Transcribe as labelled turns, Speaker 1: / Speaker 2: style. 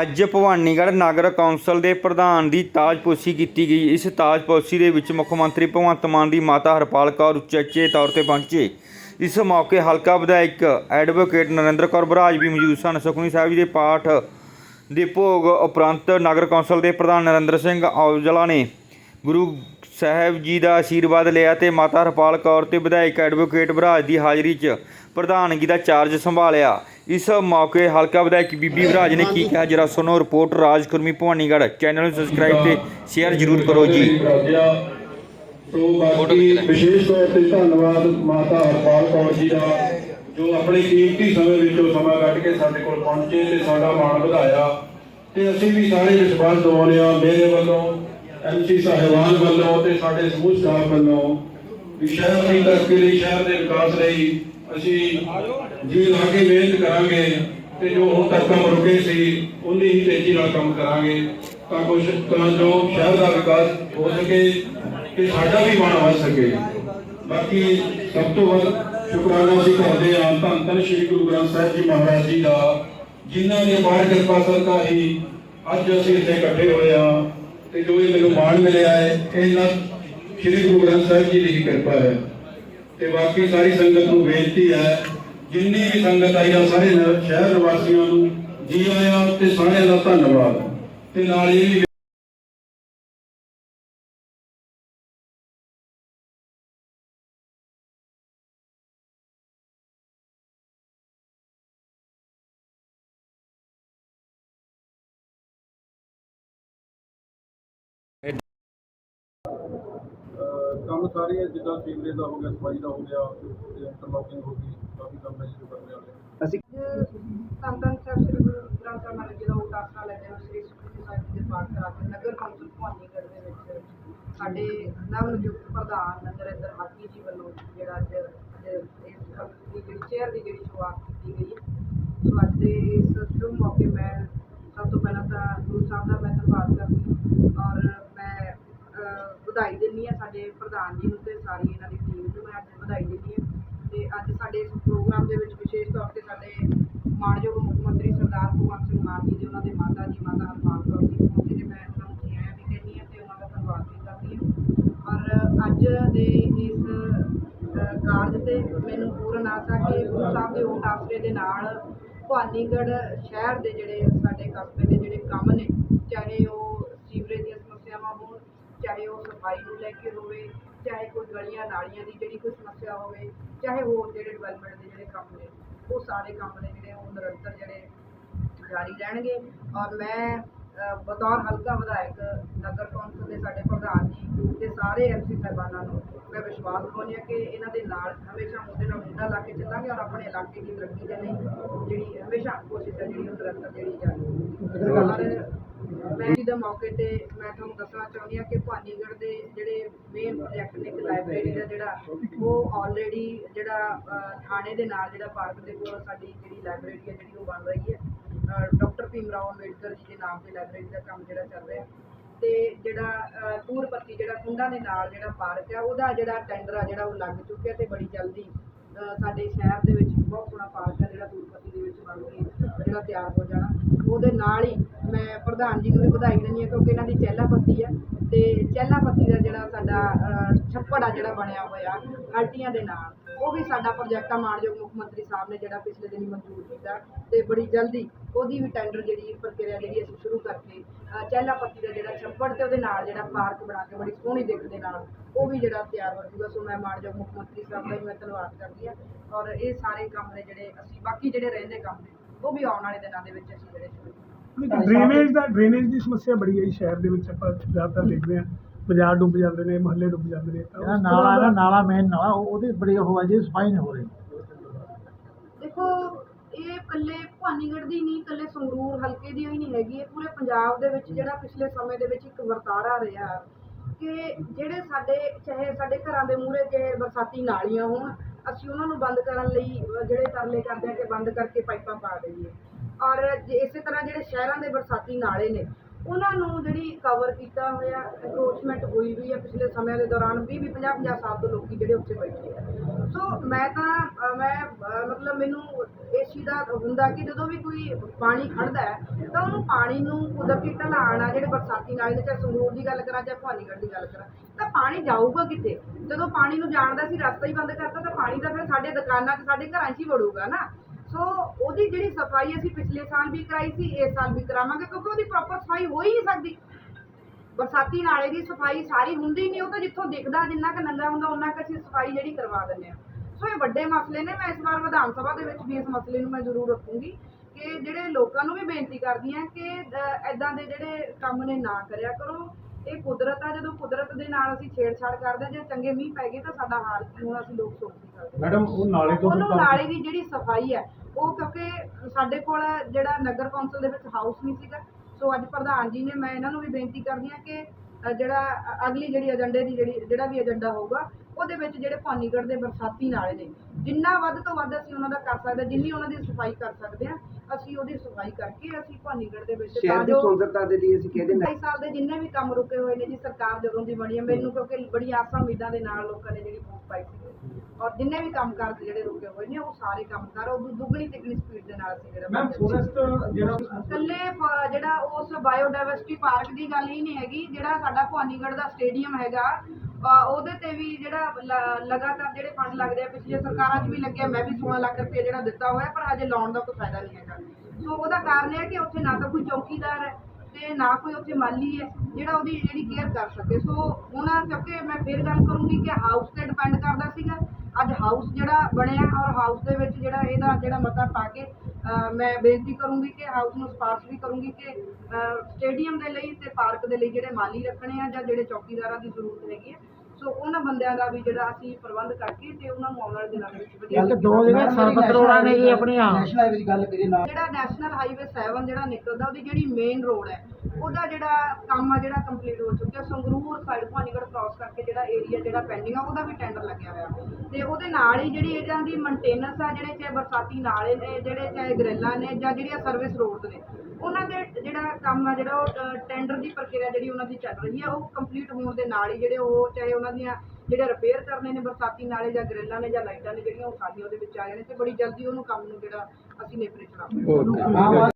Speaker 1: ਅੱਜ ਭਵਾਨੀਗੜ੍ਹ ਨਗਰ ਕੌਂਸਲ ਦੇ ਪ੍ਰਧਾਨ ਦੀ ਤਾਜਪੋਸ਼ੀ ਕੀਤੀ ਗਈ। ਇਸ ਤਾਜਪੋਸ਼ੀ ਦੇ ਵਿੱਚ ਮੁੱਖ ਮੰਤਰੀ ਭਗਵੰਤ ਮਾਨ ਦੀ ਮਾਤਾ ਹਰਪਾਲ ਕੌਰ ਉਚੇਚੇ ਤੌਰ ਤੇ ਪਹੁੰਚੇ। ਇਸ ਮੌਕੇ ਹਲਕਾ ਵਿਧਾਇਕ ਐਡਵੋਕੇਟ ਨਰਿੰਦਰ ਕੌਰ ਬਰਾਜ ਵੀ ਮੌਜੂਦ ਸਨ। ਸੁਖਮਨੀ ਸਾਹਿਬ ਜੀ ਦੇ ਪਾਠ ਦੇ ਭੋਗ ਉਪਰੰਤ ਨਗਰ ਕੌਂਸਲ ਦੇ ਪ੍ਰਧਾਨ ਨਰਿੰਦਰ ਸਿੰਘ ਔਜਲਾ ਨੇ ਗੁਰੂ ਸਾਹਿਬ ਜੀ ਦਾ ਆਸ਼ੀਰਵਾਦ ਲਿਆ ਤੇ ਮਾਤਾ ਹਰਪਾਲ ਕੌਰ ਤੇ ਵਿਧਾਇਕ ਐਡਵੋਕੇਟ ਬਰਾਜ ਦੀ ਹਾਜ਼ਰੀ 'ਚ ਪ੍ਰਧਾਨਗੀ ਦਾ ਚਾਰਜ ਸੰਭਾਲਿਆ। ਇਸ ਮੌਕੇ ਹਲਕਾ ਵਿਧਾਇਕ ਬੀਬੀ ਬਰਾਜ ਨੇ ਕੀ ਕਿਹਾ? ਜਰਾ ਸੁਣੋ ਰਿਪੋਰਟ ਰਾਜ ਕੁਰਮੀ ਭਵਾਨੀਗੜ੍ਹ। ਚੈਨਲ ਨੂੰ ਸਬਸਕ੍ਰਾਈਬ ਤੇ ਸ਼ੇਅਰ ਜ਼ਰੂਰ ਕਰੋ ਜੀ।
Speaker 2: ਸੋ ਬਾਕੀ ਵਿਸ਼ੇਸ਼ ਤੌਰ ਤੇ ਧੰਨਵਾਦ ਮਾਤਾ ਹਰਪਾਲ ਕੌਰ ਜੀ ਦਾ ਜੋ ਆਪਣੇ ਕੀਮਤੀ ਸਮੇਂ ਵਿੱਚੋਂ ਸਮਾਂ ਕੱਢ ਕੇ ਸਾਡੇ ਕੋਲ ਪਹੁੰਚੇ ਤੇ ਸਾਡਾ ਮਾਣ ਵਧਾਇਆ। ਤੇ ਅਸੀਂ ਵੀ ਸਾਰੇ ਵਿਸ਼ਵਾਸ ਦਿਵਾਉਂਦੇ ਮੇਰੇ ਵੱਲੋਂ ਐਮਸੀ ਸਾਹਿਬਾਨ ਵੱਲੋਂ ਤੇ ਸਾਡੇ ਸਮੂਹ ਸਟਾਫ ਵੱਲੋਂ ਵੀ ਸ਼ਹਿਰ ਦੀ ਤਰੱਕੀ ਲਈ, ਸ਼ਹਿਰ ਦੇ ਵਿਕਾਸ ਲਈ ਅਸੀਂ ਜੀ ਲਾ ਕੇ ਮਿਹਨਤ ਕਰਾਂਗੇ ਤੇ ਜੋ ਹੁਣ ਤੱਕ ਕੰਮ ਰੁਕੇ ਸੀ ਉਨੀ ਹੀ ਤੇਜ਼ੀ ਨਾਲ ਕੰਮ ਕਰਾਂਗੇ ਤਾਂ ਕੁਝ ਤਾਂ ਜੋ ਸ਼ਹਿਰ ਦਾ ਵਿਕਾਸ ਹੋ ਸਕੇ ਤੇ ਸਾਡਾ ਵੀ ਮਾਣ ਵੱਧ ਸਕੇ। ਬਾਕੀ ਸਭ ਤੋਂ ਵੱਧ ਸ਼ੁਕਰਾਨਾ ਅਸੀਂ ਕਰਦੇ ਹਾਂ ਧੰਨ ਧੰਨ ਸ੍ਰੀ ਗੁਰੂ ਗ੍ਰੰਥ ਸਾਹਿਬ ਜੀ ਮਹਾਰਾਜ ਜੀ ਦਾ, ਜਿਨ੍ਹਾਂ ਨੇ ਅਪਾਰ ਕਿਰਪਾ ਸਦਕਾ ਹੀ ਅੱਜ ਅਸੀਂ ਇੱਥੇ ਇਕੱਠੇ ਹੋਏ ਹਾਂ। ਤੇ ਜੋ ਇਹ ਮੈਨੂੰ ਮਾਣ ਮਿਲਿਆ ਹੈ, ਇਹ ਇਹਨਾਂ ਸ੍ਰੀ ਗੁਰੂ ਗ੍ਰੰਥ ਸਾਹਿਬ ਜੀ ਦੀ ਕਿਰਪਾ ਹੈ। ਤੇ ਬਾਕੀ ਸਾਰੀ ਸੰਗਤ ਨੂੰ ਬੇਨਤੀ ਹੈ, ਜਿੰਨੀ ਵੀ ਸੰਗਤ ਆਈ ਆ ਸਾਰੇ ਸ਼ਹਿਰ ਨਿਵਾਸੀਆਂ ਨੂੰ, ਜੀ ਆਇਆਂ ਤੇ ਸਾਰਿਆਂ ਦਾ ਧੰਨਵਾਦ। ਤੇ ਨਾਲ ਇਹ ਵੀ ਕੰਮ ਸਾਰੇ ਜਿੱਦਾਂ ਸੀਵਰੇਜ ਦਾ ਹੋ ਗਿਆ ਸਫ਼ਾਈ ਦਾ ਹੋ ਗਿਆ ਇੰਟਰਲੋਕਿੰਗ ਹੋ ਗਈ ਕਾਫੀ ਕੰਮ ਹੈ ਜਿਹੜੇ ਕਰਨੇ ਵਾਲੇ।
Speaker 3: ਅਸੀਂ ਸੰਤਨ ਸਾਹਿਬ ਸ੍ਰੀ ਗੁਰੂ ਗ੍ਰੰਥ ਸਾਹਿਬ ਮਹਾਰਾਜ ਜੀ ਦਾ ਉਦਾਸਾ ਲੈਂਦੇ ਹੋਏ ਸ੍ਰੀ ਸੁਖਮਨੀ ਸਾਹਿਬ ਜੀ ਦੇ ਪਾਠ ਕਰਾ ਕੇ ਨਗਰ ਕੌਂਸਲ ਭਵਾਨੀਗੜ੍ਹ ਦੇ ਵਿੱਚ ਸਾਡੇ ਨਵ ਨਿਯੁਕਤ ਪ੍ਰਧਾਨ ਨਰਿੰਦਰ ਹਾਕੀ ਜੀ ਵੱਲੋਂ ਜਿਹੜਾ ਅੱਜ ਇਸ ਕੰਪਨੀ ਦੀ ਜਿਹੜੀ ਚੇਅਰ ਦੀ ਜਿਹੜੀ ਸ਼ੁਰੂਆਤ ਕੀਤੀ ਗਈ ਹੈ ਸੋ ਅੱਜ ਦੇ ਇਸ ਸ਼ੁਭ ਮੌਕੇ ਮੈਂ ਸਭ ਤੋਂ ਪਹਿਲਾਂ ਤਾਂ ਗੁਰੂ ਸਾਹਿਬ ਦਾ ਮੈਂ ਧੰਨਵਾਦ ਕਰਦੀ ਹਾਂ ਔਰ ਵਧਾਈ ਦਿੰਦੀ ਹਾਂ ਸਾਡੇ ਪ੍ਰਧਾਨ ਜੀ ਨੂੰ ਤੇ ਸਾਰੀ ਇਹਨਾਂ ਦੀ ਟੀਮ ਨੂੰ ਮੈਂ ਅੱਜ ਵਧਾਈ ਦਿੰਦੀ ਹਾਂ ਤੇ ਅੱਜ ਸਾਡੇ ਇਸ ਪ੍ਰੋਗਰਾਮ ਦੇ ਵਿੱਚ ਵਿਸ਼ੇਸ਼ ਤੌਰ ਤੇ ਸਾਡੇ ਮਾਨਯੋਗ ਮੁੱਖ ਮੰਤਰੀ ਸਰਦਾਰ ਭਗਵੰਤ ਸਿੰਘ ਮਾਨ ਜੀ ਦੇ ਉਹਨਾਂ ਦੇ ਮਾਤਾ ਜੀ, ਮਾਤਾ ਹਰਪਾਲ ਕੌਰ ਜੀ ਪਹੁੰਚੇ ਤੇ ਮੈਂ ਉਹਨਾਂ ਨੂੰ ਜੀ ਵੀ ਕਹਿੰਦੀ ਹਾਂ ਤੇ ਉਹਨਾਂ ਦਾ ਧੰਨਵਾਦ ਵੀ ਕਰਦੀ ਹਾਂ ਔਰ ਅੱਜ ਦੇ ਇਸ ਕਾਰਜ ਤੇ ਮੈਨੂੰ ਪੂਰਨ ਆਸ ਆ ਕਿ ਗੁਰੂ ਸਾਹਿਬ ਦੇ ਓਟ ਆਸਰੇ ਦੇ ਨਾਲ ਭਵਾਨੀਗੜ੍ਹ ਸ਼ਹਿਰ ਦੇ ਜਿਹੜੇ ਸਾਡੇ ਕਸਬੇ ਦੇ ਜਿਹੜੇ ਕੰਮ ਨੇ, ਚਾਹੇ ਉਹ ਸੀਵਰੇਜ ਦੀਆਂ ਸਮੱਸਿਆਵਾਂ ਹੋਣ ਚਾਹੇ ਉਹ ਸਫ਼ਾਈ ਨੂੰ ਲੈ ਕੇ ਹੋਵੇ ਚਾਹੇ ਕੋਈ ਗਲੀਆਂ ਨਾਲੀਆਂ ਦੀ ਜਿਹੜੀ ਕੋਈ ਸਮੱਸਿਆ ਹੋਵੇ ਚਾਹੇ ਹੋਰ ਜਿਹੜੇ ਡਿਵੈਲਪਮੈਂਟ ਦੇ ਜਿਹੜੇ ਕੰਮ ਨੇ ਉਹ ਸਾਰੇ ਕੰਮ ਨੇ ਜਿਹੜੇ ਉਹ ਨਿਰੰਤਰ ਜਿਹੜੇ ਜਾਰੀ ਰਹਿਣਗੇ। ਔਰ ਮੈਂ ਬਤੌਰ ਹਲਕਾ ਵਿਧਾਇਕ ਨਗਰ ਕੌਂਸਲ ਦੇ ਸਾਡੇ ਪ੍ਰਧਾਨ ਜੀ ਤੇ ਸਾਰੇ ਐਮਸੀ ਸਾਹਿਬਾਨਾਂ ਨੂੰ ਮੈਂ ਵਿਸ਼ਵਾਸ ਦਿਵਾਉਂਦੀ ਹਾਂ ਕਿ ਇਹਨਾਂ ਦੇ ਨਾਲ ਹਮੇਸ਼ਾ ਮੁੱਦੇ ਨਾਲ ਮੁੱਦਾ ਲਾ ਕੇ ਚੱਲਾਂਗੇ ਔਰ ਆਪਣੇ ਇਲਾਕੇ ਦੀ ਤਰੱਕੀ ਦੇ ਲਈ ਜਿਹੜੀ ਹਮੇਸ਼ਾ ਕੋਸ਼ਿਸ਼ ਹੈ ਜਿਹੜੀ ਉਹ ਨਿਰੰਤਰ ਜਿਹੜੀ ਜਾਰੀ ਔਰ ਮੈਂ ਜੀ ਦੇ ਮੌਕੇ ਤੇ ਮੈਂ ਤੁਹਾਨੂੰ ਦੱਸਣਾ ਚਾਹੁੰਦੀ ਹਾਂ ਕਿ ਭਾਨੀਗੜ੍ਹ ਦੇ ਜਿਹੜੇ ਮੇਨ ਪ੍ਰੋਜੈਕਟ ਨੇ ਇੱਕ ਲਾਇਬ੍ਰੇਰੀ ਦਾ ਜਿਹੜਾ ਉਹ ਆਲਰੇਡੀ ਜਿਹੜਾ ਥਾਣੇ ਦੇ ਨਾਲ ਜਿਹੜਾ ਪਾਰਕ ਦੇ ਕੋਲ ਸਾਡੀ ਜਿਹੜੀ ਲਾਇਬ੍ਰੇਰੀ ਹੈ ਜਿਹੜੀ ਉਹ ਬਣ ਰਹੀ ਹੈ। ਡਾਕਟਰ ਭੀਮ ਰਾਓ ਅੰਬੇਡਕਰ ਜੀ ਦੇ ਨਾਮ ਤੇ ਲਾਇਬ੍ਰੇਰੀ ਦਾ ਕੰਮ ਜਿਹੜਾ ਚੱਲ ਰਿਹਾ ਤੇ ਜਿਹੜਾ ਅ, ਪੂਰਪੱਤੀ ਜਿਹੜਾ ਕੁੰਡਾਂ ਦੇ ਨਾਲ ਜਿਹੜਾ ਪਾਰਕ ਹੈ ਉਹਦਾ ਜਿਹੜਾ ਟੈਂਡਰ ਆ ਜਿਹੜਾ ਉਹ ਲੱਗ ਚੁੱਕਿਆ ਤੇ ਬੜੀ ਜਲਦੀ ਸਾਡੇ ਸ਼ਹਿਰ ਦੇ ਵਿੱਚ ਬਹੁਤ ਸੋਹਣਾ ਪਾਰਕ ਹੈ ਜਿਹੜਾ ਪੂਰਪੱਤੀ ਦੇ ਵਿੱਚ ਬਣ ਕੇ ਜਿਹੜਾ ਤਿਆਰ ਹੋ ਜਾਣਾ। ਉਹਦੇ ਨਾਲ ਹੀ ਮੈਂ ਪ੍ਰਧਾਨ ਜੀ ਨੂੰ ਵੀ ਵਧਾਈ ਦਿੰਦੀ ਹਾਂ ਕਿਉਂਕਿ ਇਹਨਾਂ ਦੀ ਚਹਿਲਾ ਪੱਤੀ ਹੈ ਤੇ ਚਹਿਲਾ ਪੱਤੀ ਦਾ ਜਿਹੜਾ ਸਾਡਾ ਛੱਪੜ ਆ ਜਿਹੜਾ ਬਣਿਆ ਹੋਇਆ ਹਲਟੀਆਂ ਦੇ ਨਾਲ, ਉਹ ਵੀ ਸਾਡਾ ਪ੍ਰੋਜੈਕਟ ਆ ਮਾਨਯੋਗ ਮੁੱਖ ਮੰਤਰੀ ਸਾਹਿਬ ਨੇ ਜਿਹੜਾ ਪਿਛਲੇ ਦਿਨੀ ਮਨਜ਼ੂਰ ਕੀਤਾ ਤੇ ਬੜੀ ਜਲਦੀ ਉਹਦੀ ਵੀ ਟੈਂਡਰ ਜਿਹੜੀ ਪ੍ਰਕਿਰਿਆ ਜਿਹੜੀ ਅਸੀਂ ਸ਼ੁਰੂ ਕਰਕੇ ਚਹਿਲਾ ਪੱਤੀ ਦਾ ਜਿਹੜਾ ਛੱਪੜ ਤੇ ਉਹਦੇ ਨਾਲ ਜਿਹੜਾ ਪਾਰਕ ਬਣਾ ਕੇ ਬੜੀ ਸੋਹਣੀ ਦਿੱਖ ਦੇ ਨਾਲ ਉਹ ਵੀ ਜਿਹੜਾ ਤਿਆਰ ਹੋ ਜਾਊਗਾ ਸੋ ਮੈਂ ਮਾਨਯੋਗ ਮੁੱਖ ਮੰਤਰੀ ਸਾਹਿਬ ਦਾ ਵੀ ਮੈਂ ਧੰਨਵਾਦ ਕਰਦੀ ਹਾਂ ਔਰ ਇਹ ਸਾਰੇ ਕੰਮ ਨੇ ਜਿਹੜੇ ਅਸੀਂ ਬਾਕੀ ਜਿਹੜੇ ਰਹਿੰਦੇ ਕੰਮ ਨੇ ਉਹ ਵੀ ਆਉਣ ਵਾਲੇ ਦਿਨਾਂ ਦੇ ਵਿੱਚ ਅਸੀਂ ਜਿਹੜੇ।
Speaker 4: ਡਰੇਨੇਜ ਦਾ ਡਰੇਨੇਜ ਦੀ ਸਮੱਸਿਆ ਬੜੀ ਹੈ ਜੀ ਸ਼ਹਿਰ ਦੇ ਵਿੱਚ ਆਪਾਂ ਜ਼ਿਆਦਾਤਰ ਦੇਖਦੇ ਹਾਂ। ਬਾਜ਼ਾਰ ਡੁੱਬ ਜਾਂਦੇ ਨੇ ਮਹੱਲੇ ਡੁੱਬ ਜਾਂਦੇ ਨੇ ਤਾਂ
Speaker 5: ਜਿਹੜਾ
Speaker 4: ਉਸ
Speaker 5: ਨਾਲਾ ਹੈ ਨਾ ਨਾਲਾ ਮੇਨ ਨਾਲਾ ਉਹ- ਉਹਦੀ ਬੜੀ ਉਹ ਹੈ ਜੀ ਸਫ਼ਾਈ ਨਹੀਂ ਹੋ ਰਹੀ।
Speaker 3: ਦੇਖੋ ਇਹ ਇਕੱਲੇ ਭਾਨੀਗੜ੍ਹ ਦੀ ਨਹੀਂ ਇਕੱਲੇ ਸੰਗਰੂਰ ਹਲਕੇ ਦੀ ਹੀ ਨਹੀਂ ਹੈਗੀ। ਇਹ ਪੂਰੇ ਪੰਜਾਬ ਦੇ ਵਿੱਚ ਜਿਹੜਾ ਪਿਛਲੇ ਸਮੇਂ ਦੇ ਵਿੱਚ ਇੱਕ ਵਰਤਾਰਾ ਰਿਹਾ। ਕਿ ਜਿਹੜੇ ਸਾਡੇ ਚਾਹੇ ਸਾਡੇ ਘਰਾਂ ਦੇ ਮੂਹਰੇ ਚਾਹੇ ਬਰਸਾਤੀ ਨਾਲੀਆਂ ਹੋਣ ਅਸੀਂ ਉਹਨਾਂ ਨੂੰ ਬੰਦ ਕਰਨ ਲਈ ਜਿਹੜੇ ਤਰਲੇ ਕਰਦੇ ਆ ਕਿ ਬੰਦ ਕਰਕੇ ਪਾਈਪਾਂ ਪਾ ਦਈਏ। ਔਰ ਜੇ ਇਸੇ ਤਰ੍ਹਾਂ ਜਿਹੜੇ ਸ਼ਹਿਰਾਂ ਦੇ ਬਰਸਾਤੀ ਨਾਲੇ ਨੇ, ਉਹਨਾਂ ਨੂੰ ਜਿਹੜੀ ਕਵਰ ਕੀਤਾ ਹੋਇਆ ਅਪਰੋਚਮੈਂਟ ਹੋਈ ਵੀ ਹੈ ਪਿਛਲੇ ਸਮਿਆਂ ਦੇ ਦੌਰਾਨ 20 20 50 50 ਸਾਲ ਤੋਂ ਲੋਕੀ ਜਿਹੜੇ ਉੱਥੇ ਬੈਠੇ ਆ। ਸੋ ਮੈਂ ਤਾਂ ਮੈਨੂੰ ਇਸ ਚੀਜ਼ ਦਾ ਹੁੰਦਾ ਕਿ ਜਦੋਂ ਵੀ ਕੋਈ ਪਾਣੀ ਖੜਦਾ ਹੈ, ਤਾਂ ਉਹਨੂੰ ਪਾਣੀ ਨੂੰ ਕੁਦਰਤੀ ਢਲਾਣ ਆ, ਜਿਹੜੇ ਬਰਸਾਤੀ ਨਾਲੇ ਦੇ ਚਾਹੇ ਸੰਗਰੂਰ ਦੀ ਗੱਲ ਕਰਾਂ ਜਾਂ ਭਵਾਨੀਗੜ੍ਹ ਦੀ ਗੱਲ ਕਰਾਂ, ਤਾਂ ਪਾਣੀ ਜਾਊਗਾ ਕਿੱਥੇ? ਜਦੋਂ ਪਾਣੀ ਨੂੰ ਜਾਣ ਸੀ, ਰਸਤਾ ਹੀ ਬੰਦ ਕਰਤਾ, ਤਾਂ ਪਾਣੀ ਤਾਂ ਫਿਰ ਸਾਡੇ ਦੁਕਾਨਾਂ 'ਚ ਸਾਡੇ ਘਰਾਂ 'ਚ ਹੀ ਵੜੂਗਾ ਨਾ। ਸੋ ਉਹਦੀ ਜਿਹੜੀ ਸਫ਼ਾਈ ਅਸੀਂ ਪਿਛਲੇ ਸਾਲ ਵੀ ਕਰਾਈ ਸੀ, ਇਸ ਸਾਲ ਵੀ ਕਰਾਵਾਂਗੇ, ਕਿਉਂਕਿ ਉਹਦੀ ਪ੍ਰੋਪਰ ਸਫ਼ਾਈ ਹੋ ਹੀ ਨਹੀਂ ਸਕਦੀ। ਬਰਸਾਤੀ ਨਾਲੇ ਦੀ ਸਫ਼ਾਈ ਸਾਰੀ ਹੁੰਦੀ ਨਹੀਂ, ਉਹ ਤਾਂ ਜਿੱਥੋਂ ਦਿਖਦਾ, ਜਿੰਨਾ ਕੁ ਨੰਗਾ ਹੁੰਦਾ ਉਹਨਾਂ ਕੁ ਅਸੀਂ ਸਫ਼ਾਈ ਜਿਹੜੀ ਕਰਵਾ ਦਿੰਦੇ ਆ ਸੋ ਇਹ ਵੱਡੇ ਮਸਲੇ ਨੇ ਮੈਂ ਇਸ ਵਾਰ ਵਿਧਾਨ ਸਭਾ ਦੇ ਵਿੱਚ ਵੀ ਇਸ ਮਸਲੇ ਨੂੰ ਮੈਂ ਜ਼ਰੂਰ ਰੱਖੂੰਗੀ ਕਿ ਜਿਹੜੇ ਲੋਕਾਂ ਨੂੰ ਵੀ ਬੇਨਤੀ ਕਰਦੀ ਆ ਕਿ ਐਦਾਂ ਦੇ ਜਿਹੜੇ ਕੰਮ ਨੇ ਨਾ ਕਰਿਆ ਕਰੋ। ਇਹ ਕੁਦਰਤ ਆ ਜਦੋਂ ਕੁਦਰਤ ਦੇ ਨਾਲ ਅਸੀਂ ਛੇੜਛਾੜ ਕਰਦੇ ਹਾਂ, ਜੇ ਚੰਗੇ ਮੀਂਹ ਪੈ ਗਏ ਤਾਂ ਸਾਡਾ ਹਾਲ ਕੀ ਹੋਣਾ ਅਸੀਂ ਲੋਕ ਸੋਚ ਨਹੀਂ ਸਕਦੇ
Speaker 2: ਮੈਡਮ ਉਹ ਨਾਲੇ ਤੋਂ
Speaker 3: ਉਹਨੂੰ ਨਾਲੇ ਦੀ ਜਿਹੜੀ ਸਫ਼ਾਈ ਹੈ ਉਹ ਕਿਉਂਕਿ ਸਾਡੇ ਕੋਲ ਜਿਹੜਾ ਨਗਰ ਕੌਂਸਲ ਦੇ ਵਿੱਚ ਹਾਊਸ ਨਹੀਂ ਸੀਗਾ ਸੋ ਅੱਜ ਪ੍ਰਧਾਨ ਜੀ ਨੇ ਮੈਂ ਇਹਨਾਂ ਨੂੰ ਵੀ ਬੇਨਤੀ ਕਰਦੀ ਹਾਂ ਕਿ ਜਿਹੜਾ ਅਗਲੀ ਜਿਹੜੀ ਏਜੰਡੇ ਦੀ ਜਿਹੜੀ ਜਿਹੜਾ ਵੀ ਏਜੰਡਾ ਹੋਊਗਾ ਉਹਦੇ ਵਿੱਚ ਜਿਹੜੇ ਪਾਨੀਗੜ੍ਹ ਦੇ ਬਰਸਾਤੀ ਨਾਲੇ ਨੇ ਜਿੰਨਾ ਵੱਧ ਤੋਂ ਵੱਧ ਅਸੀਂ ਉਹਨਾਂ ਦਾ ਕਰ ਸਕਦੇ ਹਾਂ, ਜਿੰਨੀ ਉਹਨਾਂ ਦੀ ਸਫ਼ਾਈ ਕਰ ਸਕਦੇ ਹਾਂ ਅਸੀਂ ਉਹਦੀ ਸਫ਼ਾਈ ਕਰਕੇ ਅਸੀਂ ਪਾਨੀਗੜ੍ਹ ਦੇ ਵਿੱਚ
Speaker 6: ਸ਼ਹਿਰ ਦੀ ਸੁੰਦਰਤਾ ਦੇ ਲਈ ਅਸੀਂ ਕਹਿੰਦੇ
Speaker 3: ਢਾਈ ਸਾਲ ਦੇ ਜਿੰਨੇ ਵੀ ਕੰਮ ਰੁਕੇ ਹੋਏ ਨੇ ਜੀ ਸਰਕਾਰ ਜਦੋਂ ਦੀ ਬਣੀ ਹੈ ਮੈਨੂੰ ਕਿਉਂਕਿ ਬੜੀ ਆਸਾਂ ਉਮੀਦਾਂ ਦੇ ਨਾਲ ਲੋਕਾਂ ਨੇ ਜਿਹੜੀ ਵੋਟ ਪਾਈ ਸੀ। ਔਰ ਜਿੰਨੇ ਵੀ ਕੰਮ ਕਾਰ ਜਿਹੜੇ ਰੁਕੇ ਹੋਏ ਨੇ ਉਹ ਸਾਰੇ ਕੰਮ ਕਰ ਉਹ ਦੁੱਗਣੀ ਤਿੱਗਣੀ ਸਪੀਡ ਦੇ ਨਾਲ ਅਸੀਂ ਜਿਹੜਾ
Speaker 4: ਮੈਮ ਫੋਰੈਸਟ ਜਿਹੜਾ
Speaker 3: ਇਕੱਲੇ ਫ- ਜਿਹੜਾ ਉਸ ਬਾਇਓਡਾਇਵਰਸਿਟੀ ਪਾਰਕ ਦੀ ਗੱਲ ਹੀ ਨਹੀਂ ਹੈਗੀ ਜਿਹੜਾ ਸਾਡਾ ਭਵਾਨੀਗੜ੍ਹ ਦਾ ਸਟੇਡੀਅਮ ਹੈਗਾ ਉਹਦੇ ਤੇ ਵੀ ਜਿਹੜਾ ਲਗਾਤਾਰ ਜਿਹੜੇ ਫੰਡ ਲੱਗਦੇ ਆ ਪਿਛਲੇ ਸਰਕਾਰਾਂ 'ਚ ਵੀ ਲੱਗਿਆ, ਮੈਂ ਵੀ 16 ਲੱਖ ਰੁਪਏ ਜਿਹੜਾ ਦਿੱਤਾ ਹੋਇਆ, ਪਰ ਹਜੇ ਲਾਉਣ ਦਾ ਕੋਈ ਫਾਇਦਾ ਨਹੀਂ ਹੈਗਾ। ਸੋ ਉਹਦਾ ਕਾਰਨ ਇਹ ਕਿ ਉੱਥੇ ਨਾ ਤਾਂ ਕੋਈ ਚੌਕੀਦਾਰ ਹੈ ਤੇ ਨਾ ਕੋਈ ਉੱਥੇ ਮਾਲੀ ਹੈ, ਜਿਹੜਾ ਉਹਦੀ ਜਿਹੜੀ ਕੇਅਰ ਕਰ ਸਕੇ। ਸੋ ਹੁਣ ਕਿਉਂਕਿ ਮੈਂ ਫਿਰ ਗੱਲ ਕਰੂੰਗੀ ਕਿ ਹਾਊਸ ਤੇ ਡਿਪੈਂਡ ਕਰਦਾ ਸੀਗਾ ਅੱਜ ਹਾਊਸ ਜਿਹੜਾ ਬਣਿਆ ਔਰ ਹਾਊਸ ਦੇ ਵਿੱਚ ਜਿਹੜਾ ਇਹਦਾ ਜਿਹੜਾ ਮਤਾ ਪਾ ਕੇ ਮੈਂ ਬੇਨਤੀ ਕਰੂੰਗੀ ਕਿ ਹਾਊਸ ਨੂੰ ਸਿਫਾਰਿਸ਼ ਵੀ ਕਰੂੰਗੀ ਕਿ ਸਟੇਡੀਅਮ ਦੇ ਲਈ ਤੇ ਪਾਰਕ ਦੇ ਲਈ ਜਿਹੜੇ ਮਾਲੀ ਰੱਖਣੇ ਆ ਜਾਂ ਜਿਹੜੇ ਚੌਕੀਦਾਰਾਂ ਦੀ ਜ਼ਰੂਰਤ ਹੈਗੀ ਹੈ ਸੋ ਉਹਨਾਂ ਬੰਦਿਆਂ ਦਾ ਵੀ ਜਿਹੜਾ ਅਸੀਂ ਪ੍ਰਬੰਧ ਕਰਕੇ ਤੇ ਉਹਨਾਂ ਨੂੰ ਆਉਣ ਵਾਲੇ ਦਿਨਾਂ ਦੇ ਵਿੱਚ ਵਧੀਆ
Speaker 5: ਇੱਕ ਦੋ ਜਗ੍ਹਾ ਸਰਬਤ ਅਰੋੜਾ ਨੇ ਜੀ ਆਪਣੀਆਂ।
Speaker 6: ਨੈਸ਼ਨਲ ਹਾਈਵੇ ਦੀ ਗੱਲ ਕਰੀਏ ਨਾ
Speaker 3: ਜਿਹੜਾ ਨੈਸ਼ਨਲ ਹਾਈਵੇ 7 ਜਿਹੜਾ ਨਿਕਲਦਾ ਉਹਦੀ ਜਿਹੜੀ ਮੇਨ ਰੋਡ ਹੈ ਉਹਦਾ ਜਿਹੜਾ ਕੰਮ ਆ ਜਿਹੜਾ ਕੰਪਲੀਟ ਹੋ ਚੁੱਕਿਆ। ਸੰਗਰੂਰ ਸਾਈਡ ਭਾਨੀਗੜ੍ਹ ਕ੍ਰਾਸ ਕਰਕੇ ਜਿਹੜਾ ਏਰੀਆ ਜਿਹੜਾ ਪੈਂਡਿੰਗ ਆ ਉਹਦਾ ਵੀ ਟੈਂਡਰ ਲੱਗਿਆ ਹੋਇਆ। ਤੇ ਉਹਦੇ ਨਾਲ ਹੀ ਜਿਹੜੀ ਇਹਨਾਂ ਦੀ ਮੇਨਟੇਨੈਂਸ ਆ ਜਿਹੜੇ ਚਾਹੇ ਬਰਸਾਤੀ ਨਾਲੇ ਨੇ ਜਿਹੜੇ ਚਾਹੇ ਗਰੇਲਾਂ ਨੇ ਜਾਂ ਜਿਹੜੀਆਂ ਸਰਵਿਸ ਰੋਡ ਨੇ ਉਹਨਾਂ ਦੇ ਜਿਹੜਾ ਕੰਮ ਆ, ਜਿਹੜਾ ਉਹ ਟੈਂਡਰ ਦੀ ਪ੍ਰਕਿਰਿਆ ਜਿਹੜੀ ਉਹਨਾਂ ਦੀ ਚੱਲ ਰਹੀ ਹੈ ਉਹ ਕੰਪਲੀਟ ਹੋਣ ਦੇ ਨਾਲ ਹੀ ਜਿਹੜੇ ਉਹ, ਚਾਹੇ ਉਹਨਾਂ ਦੀਆਂ ਜਿਹੜੇ ਰਿਪੇਅਰ ਕਰਨੇ ਨੇ ਬਰਸਾਤੀ ਨਾਲੇ ਜਾਂ ਗ੍ਰਿਲਾਂ ਨੇ ਜਾਂ ਲਾਈਟਾਂ ਨੇ ਜਿਹੜੀਆਂ ਉਹ ਸਾਡੀਆਂ ਉਹਦੇ ਵਿੱਚ ਆ ਜਾਣੇ ਤੇ ਬੜੀ ਜਲਦੀ ਉਹਨੂੰ ਕੰਮ ਨੂੰ ਜਿਹੜਾ ਅਸੀਂ ਨੇਪਰੇ ਚੜਾਵਾਂਗੇ
Speaker 6: ਆਮ